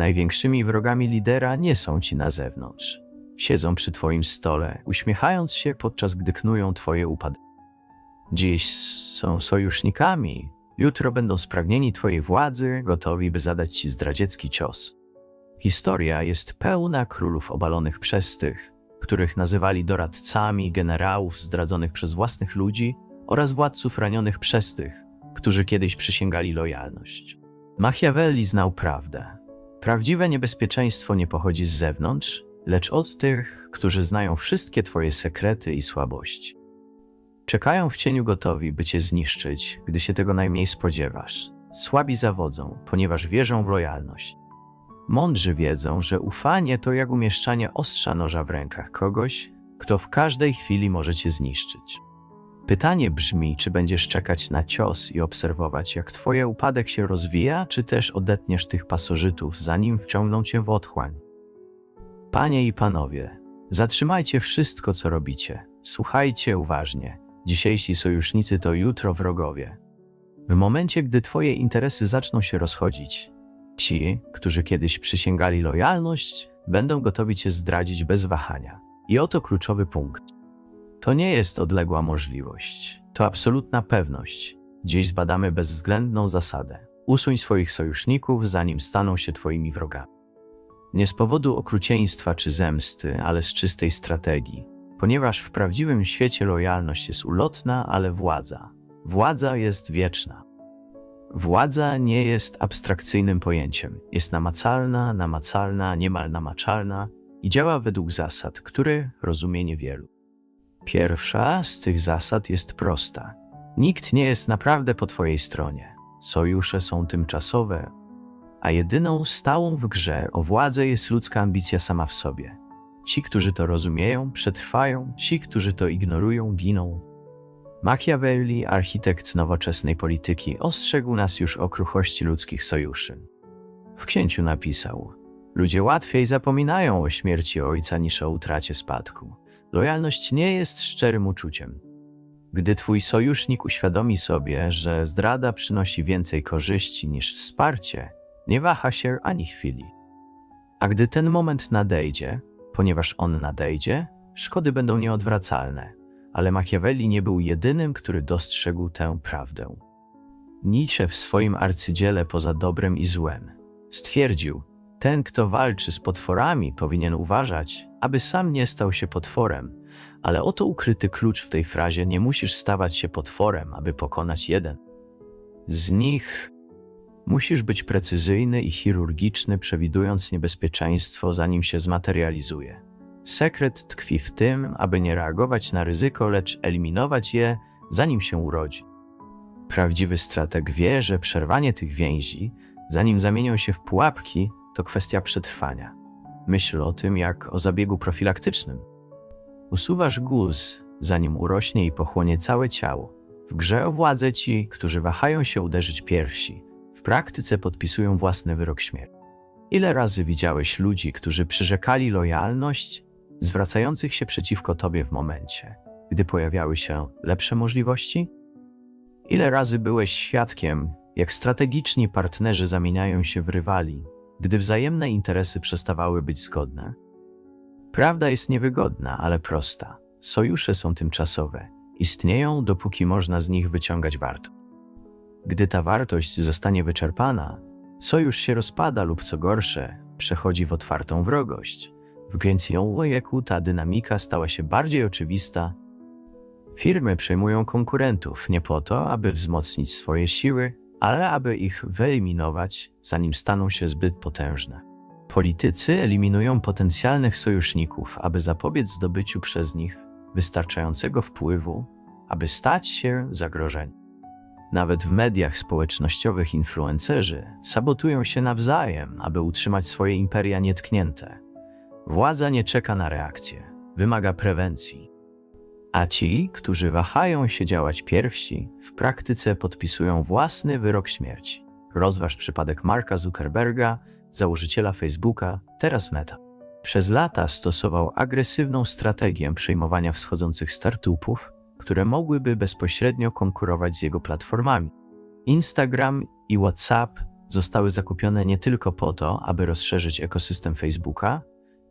Największymi wrogami lidera nie są ci na zewnątrz. Siedzą przy twoim stole, uśmiechając się, podczas gdy knują twoje upady. Dziś są sojusznikami, jutro będą spragnieni twojej władzy, gotowi by zadać ci zdradziecki cios. Historia jest pełna królów obalonych przez tych, których nazywali doradcami, generałów zdradzonych przez własnych ludzi oraz władców ranionych przez tych, którzy kiedyś przysięgali lojalność. Machiavelli znał prawdę. Prawdziwe niebezpieczeństwo nie pochodzi z zewnątrz, lecz od tych, którzy znają wszystkie Twoje sekrety i słabości. Czekają w cieniu gotowi, by Cię zniszczyć, gdy się tego najmniej spodziewasz. Słabi zawodzą, ponieważ wierzą w lojalność. Mądrzy wiedzą, że ufanie to jak umieszczanie ostrza noża w rękach kogoś, kto w każdej chwili może Cię zniszczyć. Pytanie brzmi, czy będziesz czekać na cios i obserwować, jak Twoje upadek się rozwija, czy też odetniesz tych pasożytów, zanim wciągną Cię w otchłań. Panie i panowie, zatrzymajcie wszystko, co robicie. Słuchajcie uważnie. Dzisiejsi sojusznicy to jutro wrogowie. W momencie, gdy Twoje interesy zaczną się rozchodzić, ci, którzy kiedyś przysięgali lojalność, będą gotowi Cię zdradzić bez wahania. I oto kluczowy punkt. To nie jest odległa możliwość, to absolutna pewność. Dziś zbadamy bezwzględną zasadę. Usuń swoich sojuszników, zanim staną się Twoimi wrogami. Nie z powodu okrucieństwa czy zemsty, ale z czystej strategii, ponieważ w prawdziwym świecie lojalność jest ulotna, ale władza. Władza jest wieczna. Władza nie jest abstrakcyjnym pojęciem, jest namacalna, namacalna, niemal namaczalna i działa według zasad, które rozumie niewielu. Pierwsza z tych zasad jest prosta. Nikt nie jest naprawdę po Twojej stronie. Sojusze są tymczasowe, a jedyną stałą w grze o władzę jest ludzka ambicja sama w sobie. Ci, którzy to rozumieją, przetrwają, ci, którzy to ignorują, giną. Machiavelli, architekt nowoczesnej polityki, ostrzegł nas już o kruchości ludzkich sojuszy. W księciu napisał: Ludzie łatwiej zapominają o śmierci ojca niż o utracie spadku. Lojalność nie jest szczerym uczuciem. Gdy twój sojusznik uświadomi sobie, że zdrada przynosi więcej korzyści niż wsparcie, nie waha się ani chwili. A gdy ten moment nadejdzie, ponieważ on nadejdzie, szkody będą nieodwracalne, ale Machiavelli nie był jedynym, który dostrzegł tę prawdę. Nietzsche w swoim arcydziele poza dobrem i złem stwierdził, ten, kto walczy z potworami, powinien uważać, aby sam nie stał się potworem, ale oto ukryty klucz w tej frazie: nie musisz stawać się potworem, aby pokonać jeden. Z nich musisz być precyzyjny i chirurgiczny, przewidując niebezpieczeństwo, zanim się zmaterializuje. Sekret tkwi w tym, aby nie reagować na ryzyko, lecz eliminować je, zanim się urodzi. Prawdziwy strateg wie, że przerwanie tych więzi, zanim zamienią się w pułapki, to kwestia przetrwania. Myśl o tym jak o zabiegu profilaktycznym. Usuwasz guz, zanim urośnie i pochłonie całe ciało. W grze o władzę ci, którzy wahają się uderzyć pierwsi, w praktyce podpisują własny wyrok śmierci. Ile razy widziałeś ludzi, którzy przyrzekali lojalność, zwracających się przeciwko tobie w momencie, gdy pojawiały się lepsze możliwości? Ile razy byłeś świadkiem, jak strategiczni partnerzy zamieniają się w rywali, gdy wzajemne interesy przestawały być zgodne? Prawda jest niewygodna, ale prosta. Sojusze są tymczasowe. Istnieją, dopóki można z nich wyciągać wartość. Gdy ta wartość zostanie wyczerpana, sojusz się rozpada lub co gorsze, przechodzi w otwartą wrogość. W Gęcją wieku ta dynamika stała się bardziej oczywista. Firmy przejmują konkurentów nie po to, aby wzmocnić swoje siły, ale aby ich wyeliminować, zanim staną się zbyt potężne. Politycy eliminują potencjalnych sojuszników, aby zapobiec zdobyciu przez nich wystarczającego wpływu, aby stać się zagrożeniem. Nawet w mediach społecznościowych influencerzy sabotują się nawzajem, aby utrzymać swoje imperia nietknięte. Władza nie czeka na reakcję, wymaga prewencji. A ci, którzy wahają się działać pierwsi, w praktyce podpisują własny wyrok śmierci. Rozważ przypadek Marka Zuckerberga, założyciela Facebooka, teraz Meta. Przez lata stosował agresywną strategię przejmowania wschodzących startupów, które mogłyby bezpośrednio konkurować z jego platformami. Instagram i WhatsApp zostały zakupione nie tylko po to, aby rozszerzyć ekosystem Facebooka,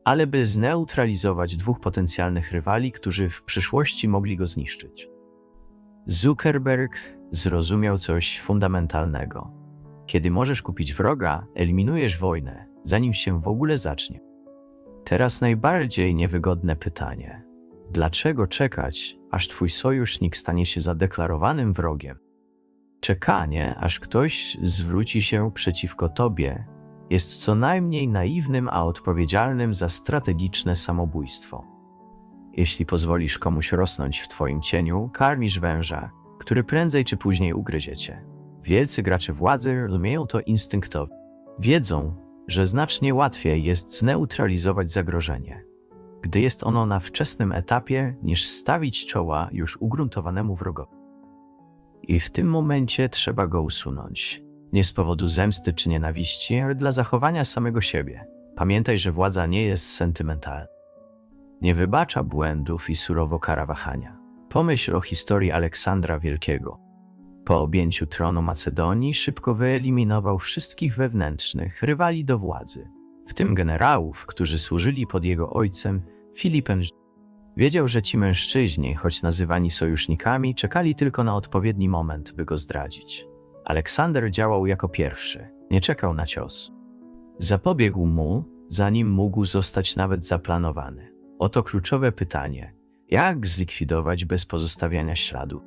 ale by zneutralizować dwóch potencjalnych rywali, którzy w przyszłości mogli go zniszczyć. Zuckerberg zrozumiał coś fundamentalnego. Kiedy możesz kupić wroga, eliminujesz wojnę, zanim się w ogóle zacznie. Teraz najbardziej niewygodne pytanie. Dlaczego czekać, aż twój sojusznik stanie się zadeklarowanym wrogiem? Czekanie, aż ktoś zwróci się przeciwko tobie, jest co najmniej naiwnym, a odpowiedzialnym za strategiczne samobójstwo. Jeśli pozwolisz komuś rosnąć w twoim cieniu, karmisz węża, który prędzej czy później ugryziecie. Wielcy gracze władzy rozumieją to instynktownie. Wiedzą, że znacznie łatwiej jest zneutralizować zagrożenie, gdy jest ono na wczesnym etapie, niż stawić czoła już ugruntowanemu wrogowi. I w tym momencie trzeba go usunąć. Nie z powodu zemsty czy nienawiści, ale dla zachowania samego siebie. Pamiętaj, że władza nie jest sentymentalna. Nie wybacza błędów i surowo kara wahania. Pomyśl o historii Aleksandra Wielkiego. Po objęciu tronu Macedonii szybko wyeliminował wszystkich wewnętrznych rywali do władzy, w tym generałów, którzy służyli pod jego ojcem Filipem. Wiedział, że ci mężczyźni, choć nazywani sojusznikami, czekali tylko na odpowiedni moment, by go zdradzić. Aleksander działał jako pierwszy, nie czekał na cios. Zapobiegł mu, zanim mógł zostać nawet zaplanowany. Oto kluczowe pytanie: jak zlikwidować bez pozostawiania śladu?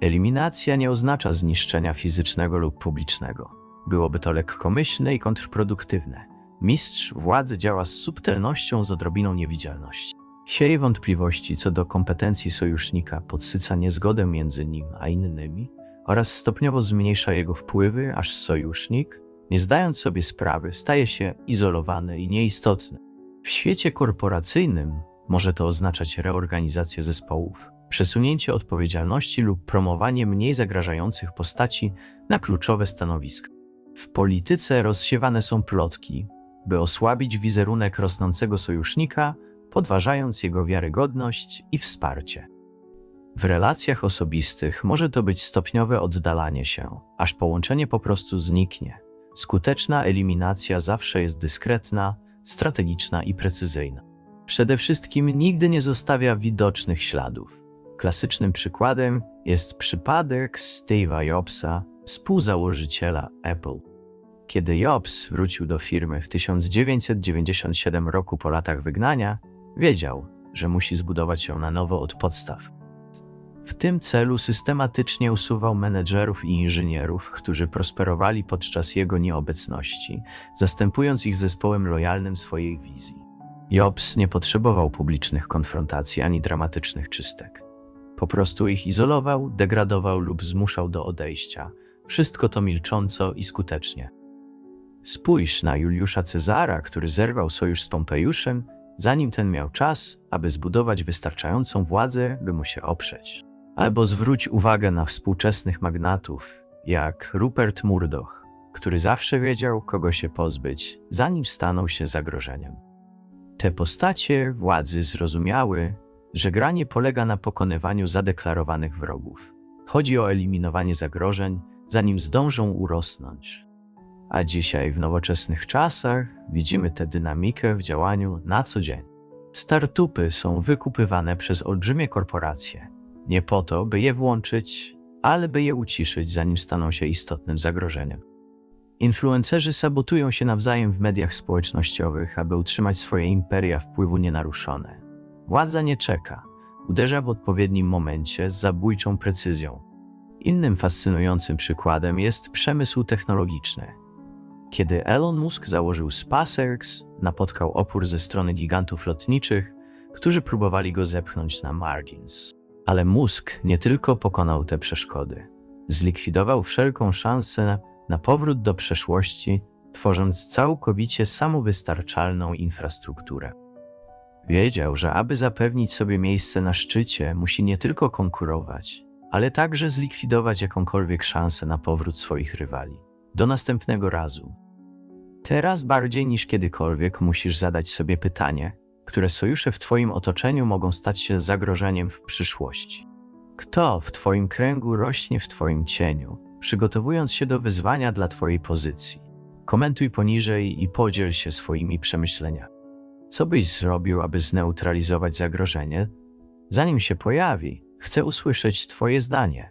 Eliminacja nie oznacza zniszczenia fizycznego lub publicznego. Byłoby to lekkomyślne i kontrproduktywne. Mistrz władzy działa z subtelnością z odrobiną niewidzialności. Sieje wątpliwości co do kompetencji sojusznika, podsyca niezgodę między nim a innymi oraz stopniowo zmniejsza jego wpływy, aż sojusznik, nie zdając sobie sprawy, staje się izolowany i nieistotny. W świecie korporacyjnym może to oznaczać reorganizację zespołów, przesunięcie odpowiedzialności lub promowanie mniej zagrażających postaci na kluczowe stanowiska. W polityce rozsiewane są plotki, by osłabić wizerunek rosnącego sojusznika, podważając jego wiarygodność i wsparcie. W relacjach osobistych może to być stopniowe oddalanie się, aż połączenie po prostu zniknie. Skuteczna eliminacja zawsze jest dyskretna, strategiczna i precyzyjna. Przede wszystkim nigdy nie zostawia widocznych śladów. Klasycznym przykładem jest przypadek Steve'a Jobsa, współzałożyciela Apple. Kiedy Jobs wrócił do firmy w 1997 roku po latach wygnania, wiedział, że musi zbudować ją na nowo od podstaw. W tym celu systematycznie usuwał menedżerów i inżynierów, którzy prosperowali podczas jego nieobecności, zastępując ich zespołem lojalnym swojej wizji. Jobs nie potrzebował publicznych konfrontacji ani dramatycznych czystek. Po prostu ich izolował, degradował lub zmuszał do odejścia. Wszystko to milcząco i skutecznie. Spójrz na Juliusza Cezara, który zerwał sojusz z Pompejuszem, zanim ten miał czas, aby zbudować wystarczającą władzę, by mu się oprzeć. Albo zwróć uwagę na współczesnych magnatów, jak Rupert Murdoch, który zawsze wiedział, kogo się pozbyć, zanim stanął się zagrożeniem. Te postacie władzy zrozumiały, że granie polega na pokonywaniu zadeklarowanych wrogów. Chodzi o eliminowanie zagrożeń, zanim zdążą urosnąć. A dzisiaj, w nowoczesnych czasach, widzimy tę dynamikę w działaniu na co dzień. Startupy są wykupywane przez olbrzymie korporacje, nie po to, by je włączyć, ale by je uciszyć, zanim staną się istotnym zagrożeniem. Influencerzy sabotują się nawzajem w mediach społecznościowych, aby utrzymać swoje imperia wpływu nienaruszone. Władza nie czeka, uderza w odpowiednim momencie z zabójczą precyzją. Innym fascynującym przykładem jest przemysł technologiczny. Kiedy Elon Musk założył SpaceX, napotkał opór ze strony gigantów lotniczych, którzy próbowali go zepchnąć na margins. Ale Musk nie tylko pokonał te przeszkody, zlikwidował wszelką szansę na powrót do przeszłości, tworząc całkowicie samowystarczalną infrastrukturę. Wiedział, że aby zapewnić sobie miejsce na szczycie, musi nie tylko konkurować, ale także zlikwidować jakąkolwiek szansę na powrót swoich rywali. Do następnego razu. Teraz bardziej niż kiedykolwiek musisz zadać sobie pytanie, które sojusze w Twoim otoczeniu mogą stać się zagrożeniem w przyszłości. Kto w Twoim kręgu rośnie w Twoim cieniu, przygotowując się do wyzwania dla Twojej pozycji. Komentuj poniżej i podziel się swoimi przemyśleniami. Co byś zrobił, aby zneutralizować zagrożenie? Zanim się pojawi, chcę usłyszeć Twoje zdanie.